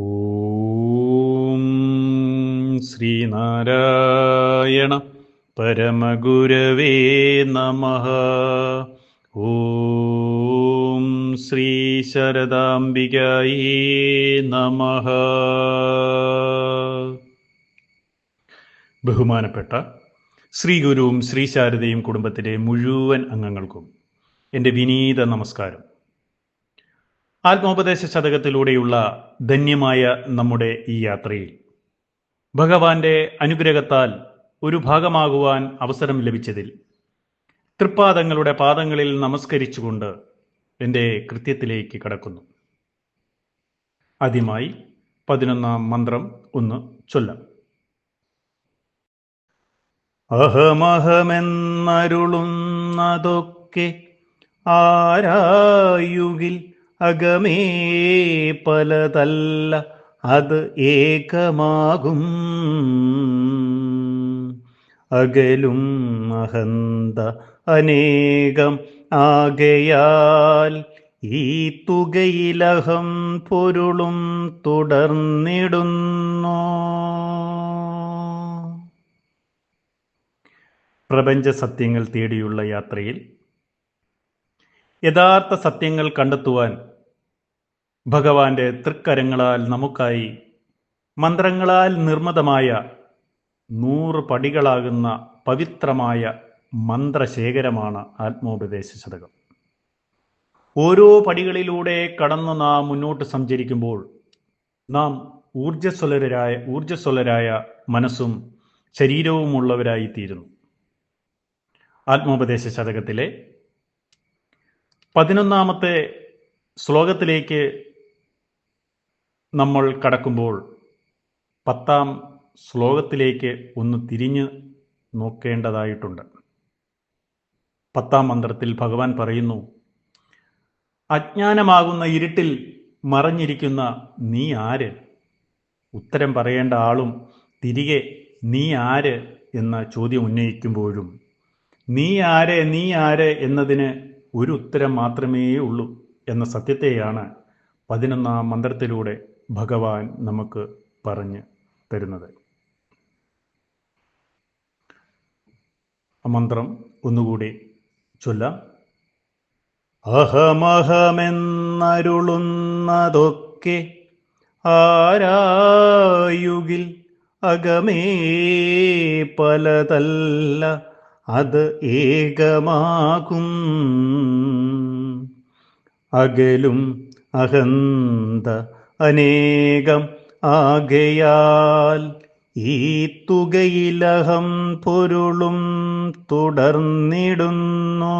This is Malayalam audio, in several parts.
ഓം ശ്രീനാരായണ പരമഗുരവേ നമ. ഓം ശ്രീ ശരദാംബികായേ നമ. ബഹുമാനപ്പെട്ട ശ്രീ ഗുരുവും ശ്രീ ശാരദയും കുടുംബത്തിലെ മുഴുവൻ അംഗങ്ങൾക്കും എന്റെ വിനീത നമസ്കാരം. ആത്മോപദേശ ശതകത്തിലൂടെയുള്ള ധന്യമായ നമ്മുടെ ഈ യാത്രയിൽ ഭഗവാന്റെ അനുഗ്രഹത്താൽ ഒരു ഭാഗമാകുവാൻ അവസരം ലഭിച്ചതിൽ തൃപ്പാദങ്ങളുടെ പാദങ്ങളിൽ നമസ്കരിച്ചുകൊണ്ട് എന്റെ കൃത്യത്തിലേക്ക് കടക്കുന്നു. ആദ്യമായി പതിനൊന്നാം മന്ത്രം ഒന്ന് ചൊല്ലാം. അഹമഹമെന്നരുളുന്നതൊക്കെ ആരായുകിൽ അകമേ പലതല്ല അത് ഏകമാകും. അകലും അഹന്ത അനേകം ആകയാൽ ഈ തുകയിലഹം പൊരുളും തുടർന്നിടുന്നു. പ്രപഞ്ച സത്യങ്ങൾ തേടിയുള്ള യാത്രയിൽ യഥാർത്ഥ സത്യങ്ങൾ കണ്ടെത്തുവാൻ ഭഗവാന്റെ തൃക്കരങ്ങളാൽ നമുക്കായി മന്ത്രങ്ങളാൽ നിർമ്മിതമായ നൂറ് പടികളാകുന്ന പവിത്രമായ മന്ത്രശേഖരമാണ് ആത്മോപദേശ ശതകം. ഓരോ പടികളിലൂടെ കടന്നു നാം മുന്നോട്ട് സഞ്ചരിക്കുമ്പോൾ നാം ഊർജസ്വലരായ ഊർജസ്വലരായ മനസ്സും ശരീരവുമുള്ളവരായി തീരുന്നു ആത്മോപദേശ ശതകത്തിലെ പതിനൊന്നാമത്തെ ശ്ലോകത്തിലേക്ക് നമ്മൾ കടക്കുമ്പോൾ പത്താം ശ്ലോകത്തിലേക്ക് ഒന്ന് തിരിഞ്ഞ് നോക്കേണ്ടതായിട്ടുണ്ട്. പത്താം മന്ത്രത്തിൽ ഭഗവാൻ പറയുന്നു അജ്ഞാനമാകുന്ന ഇരുട്ടിൽ മറഞ്ഞിരിക്കുന്ന നീ ആര്? ഉത്തരം പറയേണ്ട ആളും തിരികെ നീ ആര് എന്ന ചോദ്യം ഉന്നയിക്കുമ്പോഴും നീ ആര് നീ ആര് എന്നതിന് ഒരു ഉത്തരം മാത്രമേ ഉള്ളൂ എന്ന സത്യത്തെയാണ് പതിനൊന്നാം മന്ത്രത്തിലൂടെ ഭഗവാൻ നമുക്ക് പറഞ്ഞ് തരുന്നത്. മന്ത്രം ഒന്നുകൂടി ചൊല്ലാം. അഹമഹമെന്നരുളുന്നതൊക്കെ ആരായുകിൽ അകമേ പലതല്ല അത് ഏകമാകും. അകലും അഹന്ത അനേകം ആകയാൽ ഈ തുകയിലഹം പൊരുളും തുടർന്നിടുന്നു.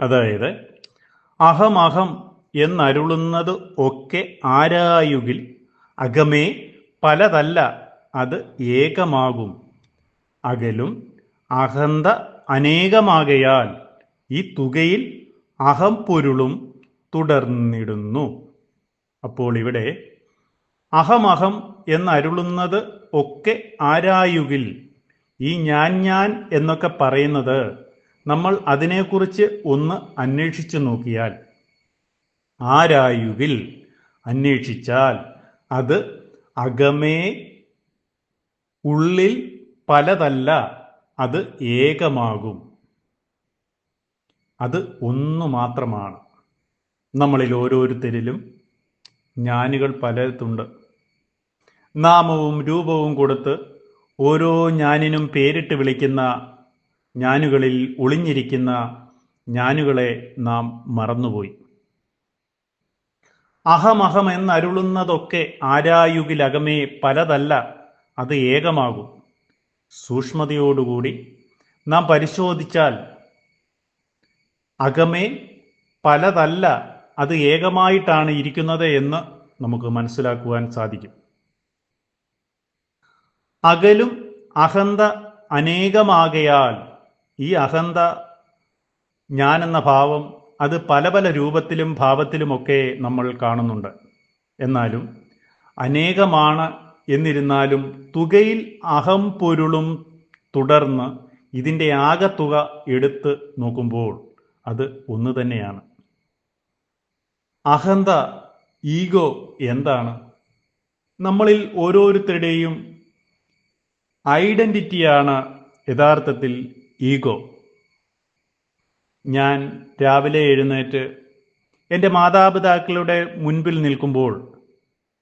അതായത് അഹമഹം അഹം എന്നരുളുന്നത് ഒക്കെ ആരായുകിൽ അകമേ പലതല്ല അത് ഏകമാകും. അകലും അഹന്ത അനേകമാകയാൽ ഈ തുകയിൽ അഹം പൊരുളും തുടർന്നിടുന്നു. അപ്പോൾ ഇവിടെ അഹമഹം എന്നരുളുന്നത് ഒക്കെ ആരായുകിൽ? ഈ ഞാൻ ഞാൻ എന്നൊക്കെ പറയുന്നത് നമ്മൾ അതിനെക്കുറിച്ച് ഒന്ന് അന്വേഷിച്ചു നോക്കിയാൽ. ആരായുകിൽ? അന്വേഷിച്ചാൽ അത് അകമേ ഉള്ളിൽ പലതല്ല അത് ഏകമാകും. അത് ഒന്നു മാത്രമാണ്. നമ്മളിൽ ഓരോരുത്തരിലും ജ്ഞാനികൾ പലതുണ്ട്. നാമവും രൂപവും കൊടുത്ത് ഓരോ ഞാനിനും പേരിട്ട് വിളിക്കുന്ന ജ്ഞാനുകളിൽ ഒളിഞ്ഞിരിക്കുന്ന ജ്ഞാനുകളെ നാം മറന്നുപോയി. അഹമഹം എന്നരുളുന്നതൊക്കെ ആരായുകിലകമേ പലതല്ല അത് ഏകമാകും. സൂക്ഷ്മതയോടുകൂടി നാം പരിശോധിച്ചാൽ അകമേ പലതല്ല അത് ഏകമായിട്ടാണ് ഇരിക്കുന്നത് എന്ന് നമുക്ക് മനസ്സിലാക്കുവാൻ സാധിക്കും. അകലും അഹന്ത അനേകമാകയാൽ ഈ അഹന്ത ഞാനെന്ന ഭാവം അത് പല പല രൂപത്തിലും ഭാവത്തിലുമൊക്കെ നമ്മൾ കാണുന്നുണ്ട്. എന്നാലും അനേകമാണ് എന്നിരുന്നാലും തുകയിൽ അഹം പൊരുളും തുടർന്ന് ഇതിന്റെ ആകത്തുക എടുത്ത് നോക്കുമ്പോൾ അത് ഒന്ന് തന്നെയാണ്. അഹന്ത ഈഗോ എന്താണ്? നമ്മളിൽ ഓരോരുത്തരുടെയും ഐഡന്റിറ്റിയാണ് യഥാർത്ഥത്തിൽ ഈഗോ. ഞാൻ രാവിലെ എഴുന്നേറ്റ് എന്റെ മാതാപിതാക്കളുടെ മുൻപിൽ നിൽക്കുമ്പോൾ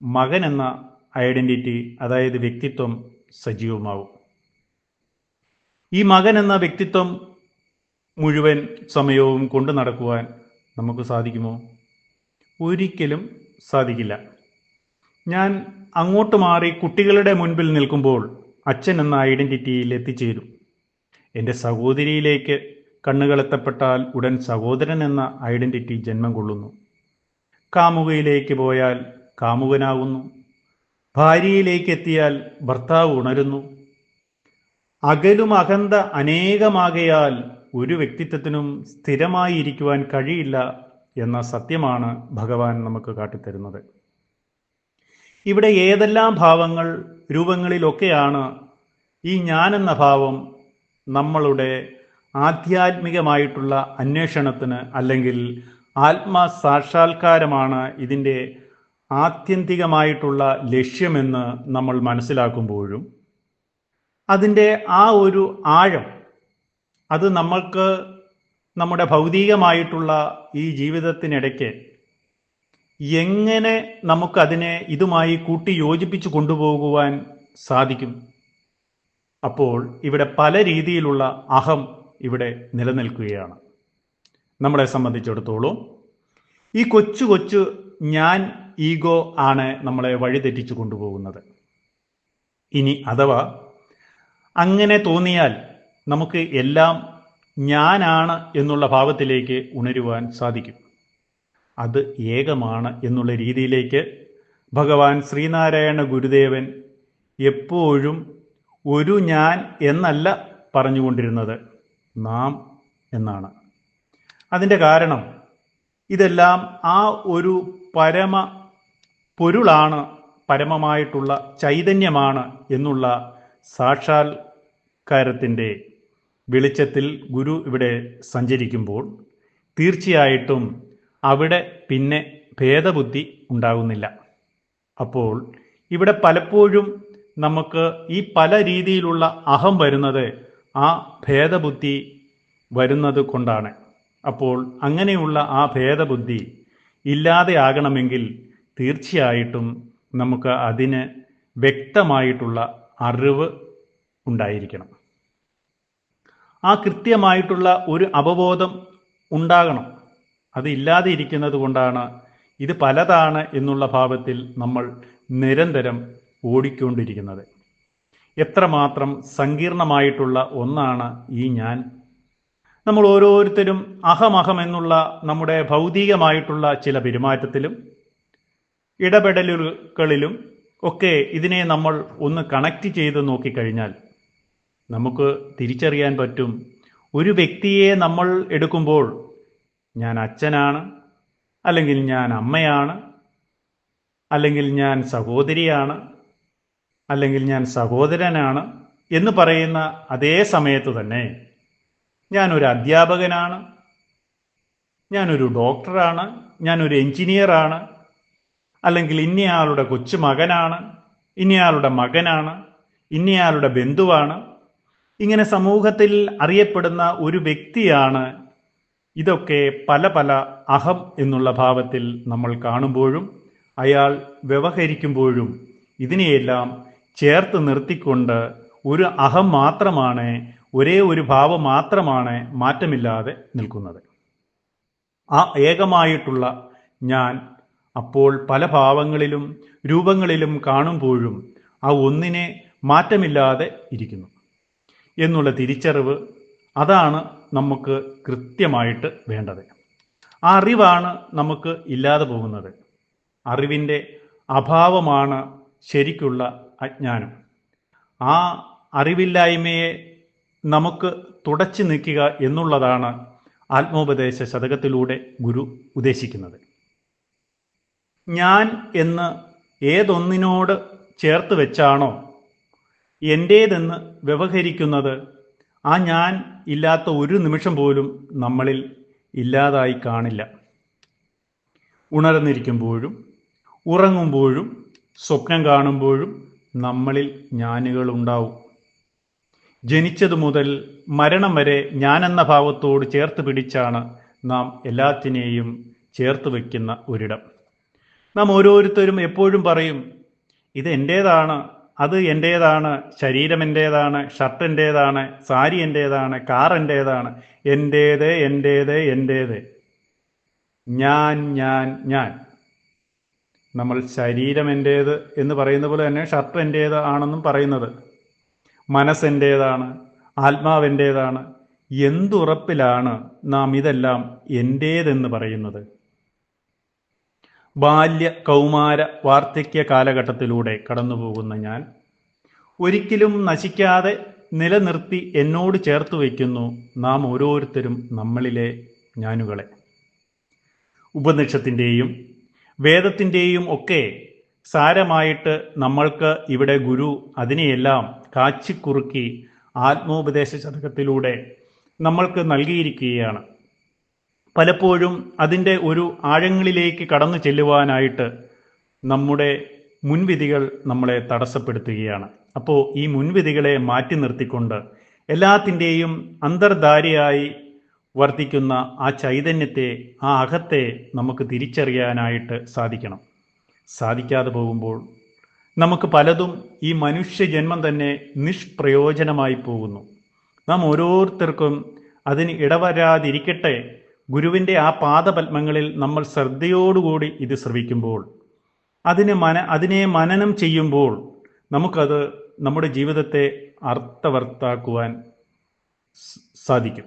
മകൻ എന്ന ഐഡന്റിറ്റി അതായത് വ്യക്തിത്വം സജീവമാവും. ഈ മകൻ എന്ന വ്യക്തിത്വം മുഴുവൻ സമയവും കൊണ്ടു നടക്കുവാൻ നമുക്ക് സാധിക്കുമോ? ഒരിക്കലും സാധിക്കില്ല. ഞാൻ അങ്ങോട്ട് മാറി കുട്ടികളുടെ മുൻപിൽ നിൽക്കുമ്പോൾ അച്ഛൻ എന്ന ഐഡന്റിറ്റിയിൽ എത്തിച്ചേരും. എന്റെ സഹോദരിയിലേക്ക് കണ്ണുകളെത്തപ്പെട്ടാൽ ഉടൻ സഹോദരൻ എന്ന ഐഡന്റിറ്റി ജന്മം കൊള്ളുന്നു. കാമുകയിലേക്ക് പോയാൽ കാമുകനാകുന്നു. ഭാര്യയിലേക്ക് എത്തിയാൽ ഭർത്താവ് ഉണരുന്നു. അകലും അകന്ത അനേകമാകയാൽ ഒരു വ്യക്തിത്വത്തിനും സ്ഥിരമായി ഇരിക്കുവാൻ കഴിയില്ല എന്ന സത്യമാണ് ഭഗവാൻ നമുക്ക് കാട്ടിത്തരുന്നത്. ഇവിടെ ഏതെല്ലാം ഭാവങ്ങൾ രൂപങ്ങളിലൊക്കെയാണ് ഈ ഞാൻ എന്ന ഭാവം നമ്മളുടെ ആധ്യാത്മികമായിട്ടുള്ള അന്വേഷണത്തിന് അല്ലെങ്കിൽ ആത്മസാക്ഷാത്കാരമാണ് ഇതിന്റെ ആത്യന്തികമായിട്ടുള്ള ലക്ഷ്യമെന്ന് നമ്മൾ മനസ്സിലാക്കുമ്പോഴും അതിന്റെ ആ ഒരു ആഴം അത് നമ്മൾക്ക് നമ്മുടെ ഭൗതികമായിട്ടുള്ള ഈ ജീവിതത്തിനിടയ്ക്ക് എങ്ങനെ നമുക്കതിനെ ഇതുമായി കൂട്ടി യോജിപ്പിച്ച് കൊണ്ടുപോകുവാൻ സാധിക്കും? അപ്പോൾ ഇവിടെ പല രീതിയിലുള്ള അഹം ഇവിടെ നിലനിൽക്കുകയാണ്. നമ്മളെ സംബന്ധിച്ചിടത്തോളം ഈ കൊച്ചു കൊച്ചു ഞാൻ ഈഗോ ആണ് നമ്മളെ വഴിതെറ്റിച്ചു കൊണ്ടുപോകുന്നത്. ഇനി അഥവാ അങ്ങനെ തോന്നിയാൽ നമുക്ക് എല്ലാം ഞാനാണ് എന്നുള്ള ഭാവത്തിലേക്ക് ഉണരുവാൻ സാധിക്കും. അത് ഏകമാണ് എന്നുള്ള രീതിയിലേക്ക് ഭഗവാൻ ശ്രീനാരായണ ഗുരുദേവൻ എപ്പോഴും ഒരു ഞാൻ എന്നല്ല പറഞ്ഞുകൊണ്ടിരുന്നത് നാം എന്നാണ്. അതിന്റെ കാരണം ഇതെല്ലാം ആ ഒരു പരമ പൊരുളാണ് പരമമായിട്ടുള്ള ചൈതന്യമാണ് എന്നുള്ള സാക്ഷാത്കാരത്തിന്റെ വെളിച്ചത്തിൽ ഗുരു ഇവിടെ സഞ്ചരിക്കുമ്പോൾ തീർച്ചയായിട്ടും അവിടെ പിന്നെ ഭേദബുദ്ധി ഉണ്ടാകുന്നില്ല. അപ്പോൾ ഇവിടെ പലപ്പോഴും നമുക്ക് ഈ പല രീതിയിലുള്ള അഹം വരുന്നത് ആ ഭേദബുദ്ധി വരുന്നത് കൊണ്ടാണ്. അപ്പോൾ അങ്ങനെയുള്ള ആ ഭേദബുദ്ധി ഇല്ലാതെയാകണമെങ്കിൽ തീർച്ചയായിട്ടും നമുക്ക് അതിന് വ്യക്തമായിട്ടുള്ള അറിവ് ഉണ്ടായിരിക്കണം. ആ കൃത്യമായിട്ടുള്ള ഒരു അവബോധം ഉണ്ടാകണം. അത് ഇല്ലാതെ ഇരിക്കുന്നത് കൊണ്ടാണ് ഇത് പലതാണ് എന്നുള്ള ഭാവത്തിൽ നമ്മൾ നിരന്തരം ഓടിക്കൊണ്ടിരിക്കുന്നത്. എത്രമാത്രം സങ്കീർണമായിട്ടുള്ള ഒന്നാണ് ഈ ഞാൻ. നമ്മൾ ഓരോരുത്തരും അഹമഹം എന്നുള്ള നമ്മുടെ ഭൗതികമായിട്ടുള്ള ചില പെരുമാറ്റത്തിലും ഇടപെടലുകളിലും ഒക്കെ ഇതിനെ നമ്മൾ ഒന്ന് കണക്റ്റ് ചെയ്ത് നോക്കിക്കഴിഞ്ഞാൽ നമുക്ക് തിരിച്ചറിയാൻ പറ്റും. ഒരു വ്യക്തിയെ നമ്മൾ എടുക്കുമ്പോൾ ഞാൻ അച്ഛനാണ് അല്ലെങ്കിൽ ഞാൻ അമ്മയാണ് അല്ലെങ്കിൽ ഞാൻ സഹോദരിയാണ് അല്ലെങ്കിൽ ഞാൻ സഹോദരനാണ് എന്ന് പറയുന്ന അതേ സമയത്ത് തന്നെ ഞാനൊരു അധ്യാപകനാണ് ഞാനൊരു ഡോക്ടറാണ് ഞാനൊരു എഞ്ചിനീയറാണ് അല്ലെങ്കിൽ ഇന്നയാളുടെ കൊച്ചുമകനാണ് ഇന്നയാളുടെ മകനാണ് ഇന്നയാളുടെ ബന്ധുവാണ് ഇങ്ങനെ സമൂഹത്തിൽ അറിയപ്പെടുന്ന ഒരു വ്യക്തിയാണ്. ഇതൊക്കെ പല പല അഹം എന്നുള്ള ഭാവത്തിൽ നമ്മൾ കാണുമ്പോഴും അയാൾ വ്യവഹരിക്കുമ്പോഴും ഇതിനെയെല്ലാം ചേർത്ത് നിർത്തിക്കൊണ്ട് ഒരു അഹം മാത്രമാണ് ഒരേ ഒരു ഭാവം മാത്രമാണ് മാറ്റമില്ലാതെ നിൽക്കുന്നത്. ആ ഏകമായിട്ടുള്ള ഞാൻ അപ്പോൾ പല ഭാവങ്ങളിലും രൂപങ്ങളിലും കാണുമ്പോഴും ആ ഒന്നിനെ മാറ്റമില്ലാതെ ഇരിക്കുന്നു. എന്നുള്ള തിരിച്ചറിവ് അതാണ് നമുക്ക് കൃത്യമായിട്ട് വേണ്ടത്. ആ അറിവാണ് നമുക്ക് ഇല്ലാതെ പോകുന്നത്. അറിവിന്റെ അഭാവമാണ് ശരിക്കുള്ള അജ്ഞാനം. ആ അറിവില്ലായ്മയെ നമുക്ക് തുടച്ചു നീക്കുക എന്നുള്ളതാണ് ആത്മോപദേശ ശതകത്തിലൂടെ ഗുരു ഉദ്ദേശിക്കുന്നത്. ഞാൻ എന്ന് ഏതൊന്നിനോട് ചേർത്ത് വെച്ചാണോ എന്റേതെന്ന് വ്യവഹരിക്കുന്നത് ആ ഞാൻ ഇല്ലാത്ത ഒരു നിമിഷം പോലും നമ്മളിൽ ഇല്ലാതായി കാണില്ല. ഉണർന്നിരിക്കുമ്പോഴും ഉറങ്ങുമ്പോഴും സ്വപ്നം കാണുമ്പോഴും നമ്മളിൽ ഞാനുകൾ ഉണ്ടാവും. ജനിച്ചതു മുതൽ മരണം വരെ ഞാനെന്ന ഭാവത്തോട് ചേർത്ത് പിടിച്ചാണ് നാം എല്ലാത്തിനെയും ചേർത്ത് വയ്ക്കുന്ന ഒരിടം. നാം ഓരോരുത്തരും എപ്പോഴും പറയും ഇത് എന്റേതാണ് അത് എന്റേതാണ് ശരീരം എന്റേതാണ് ഷർട്ട് എന്റേതാണ് സാരി എന്റേതാണ് കാർ എന്റേതാണ് എന്റേത് എന്റേത് എന്റേത് ഞാൻ ഞാൻ ഞാൻ. നമ്മൾ ശരീരം എന്റേത് എന്ന് പറയുന്ന പോലെ തന്നെ ഷർട്ട് എന്റേത് ആണെന്നും പറയുന്നത്. മനസ്സെന്റേതാണ് ആത്മാവെന്റേതാണ് എന്തുറപ്പിലാണ് നാം ഇതെല്ലാം എന്റേതെന്ന് പറയുന്നത്? ബാല്യ കൗമാര വാർദ്ധക്യ കാലഘട്ടത്തിലൂടെ കടന്നുപോകുന്ന ഞാൻ ഒരിക്കലും നശിക്കാതെ നിലനിർത്തി എന്നോട് ചേർത്ത് വയ്ക്കുന്നു നാം ഓരോരുത്തരും നമ്മളിലെ ഞാനുകളെ. ഉപനിഷത്തിന്റെയും വേദത്തിന്റെയും ഒക്കെ സാരമായിട്ട് നമ്മൾക്ക് ഇവിടെ ഗുരു അതിനെയെല്ലാം കാച്ചിക്കുറുക്കി ആത്മോപദേശ ശതകത്തിലൂടെ നമ്മൾക്ക് നൽകിയിരിക്കുകയാണ്. പലപ്പോഴും അതിന്റെ ഒരു ആഴങ്ങളിലേക്ക് കടന്നു ചെല്ലുവാനായിട്ട് നമ്മുടെ മുൻവിധികൾ നമ്മളെ തടസ്സപ്പെടുത്തുകയാണ്. അപ്പോൾ ഈ മുൻവിധികളെ മാറ്റി നിർത്തിക്കൊണ്ട് എല്ലാത്തിന്റെയും അന്തർധാരിയായി വർത്തിക്കുന്ന ആ ചൈതന്യത്തെ ആ അകത്തെ നമുക്ക് തിരിച്ചറിയാനായിട്ട് സാധിക്കണം. സാധിക്കാതെ പോകുമ്പോൾ നമുക്ക് പലതും ഈ മനുഷ്യജന്മം തന്നെ നിഷ്പ്രയോജനമായി പോകുന്നു. നാം ഓരോരുത്തർക്കും അതിന് ഇടവരാതിരിക്കട്ടെ ഗുരുവിന്റെ ആ പാദപത്മങ്ങളിൽ നമ്മൾ ശ്രദ്ധയോടുകൂടി ഇത് ശ്രവിക്കുമ്പോൾ അതിനെ മന അതിനെ മനനം ചെയ്യുമ്പോൾ നമുക്കത് നമ്മുടെ ജീവിതത്തെ അർത്ഥവർത്താക്കുവാൻ സാധിക്കും.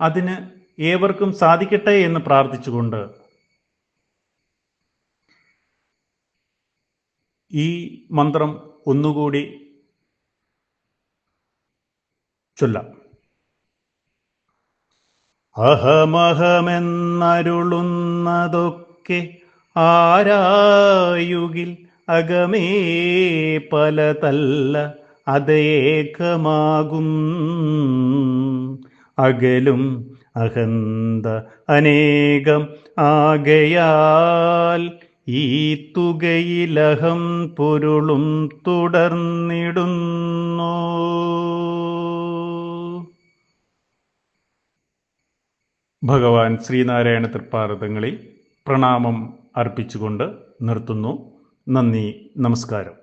അതിന് ഏവർക്കും സാധിക്കട്ടെ എന്ന് പ്രാർത്ഥിച്ചുകൊണ്ട് ഈ മന്ത്രം ഒന്നുകൂടി ചൊല്ലാം. അഹമഹമെന്നരുളുന്നതൊക്കെ ആരായുകിൽ അകമേ പലതല്ല അതേകമാകും. അകലും അഹന്ത അനേകം ആകയാൽ ഈ തുകയിലഹം പൊരുളും തുടർന്നിടുന്നു. ഭഗവാൻ ശ്രീനാരായണ തൃപ്പാദങ്ങളിൽ പ്രണാമം അർപ്പിച്ചുകൊണ്ട് നിർത്തുന്നു. നന്ദി നമസ്കാരം.